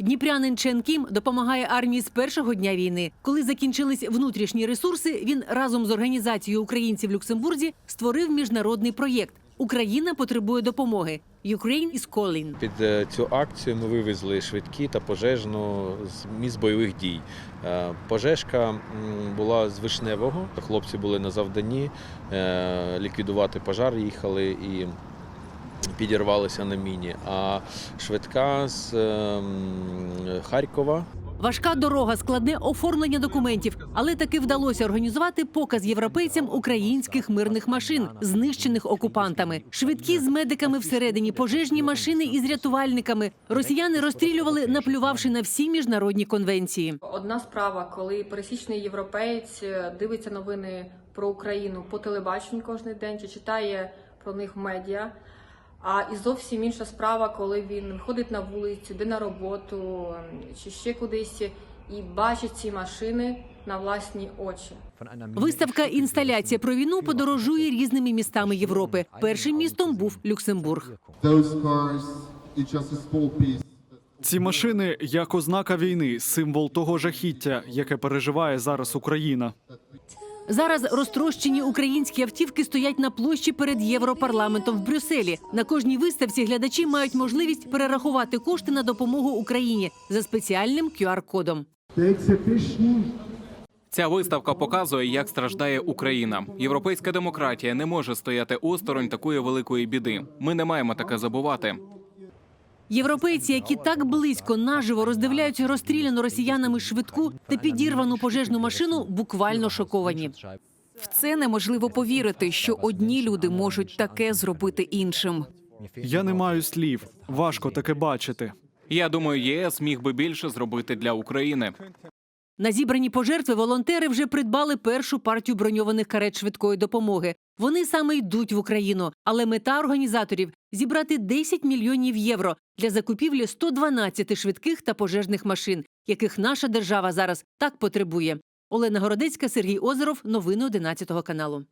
Дніпрянин Чен Кім допомагає армії з першого дня війни. Коли закінчились внутрішні ресурси, він разом з організацією українців в Люксембурзі створив міжнародний проєкт. Україна потребує допомоги. Ukraine is calling. Під е, цю акцію ми вивезли швидкі та пожежну з місць бойових дій. Е, Пожежка була з Вишневого. Хлопці були на завданні е, ліквідувати пожар, їхали і підірвалися на міні. А швидка з е, Харкова. Важка дорога, складне оформлення документів, але таки вдалося організувати показ європейцям українських мирних машин, знищених окупантами. Швидкі з медиками всередині, пожежні машини із рятувальниками. Росіяни розстрілювали, наплювавши на всі міжнародні конвенції. Одна справа, коли пересічний європеєць е, дивиться новини про Україну по телебаченню кожен день чи читає про них в медіа. А і зовсім інша справа, коли він виходить на вулицю, йде на роботу ем, чи ще кудись і бачить ці машини на власні очі. Виставка інсталяція про війну подорожує різними містами Європи. Першим містом був Люксембург. Ці машини як ознака війни, символ того жахіття, яке переживає зараз Україна. Зараз розтрощені українські автівки стоять на площі перед Європарламентом в Брюсселі. На кожній виставці глядачі мають можливість перерахувати кошти на допомогу Україні за спеціальним QR-кодом. Ця виставка показує, як страждає Україна. Європейська демократія не може стояти осторонь такої великої біди. Ми не маємо таке забувати. Європейці, які так близько наживо роздивляються розстріляну росіянами швидку та підірвану пожежну машину, буквально шоковані. В це неможливо повірити, що одні люди можуть таке зробити іншим. Я не маю слів. Важко таке бачити. Я думаю, ЄС міг би більше зробити для України. На зібрані пожертви волонтери вже придбали першу партію броньованих карет швидкої допомоги. Вони саме йдуть в Україну, але мета організаторів зібрати 10 мільйонів євро для закупівлі 112 швидких та пожежних машин, яких наша держава зараз так потребує. Олена Городецька, Сергій Озеров. Новини 11 каналу.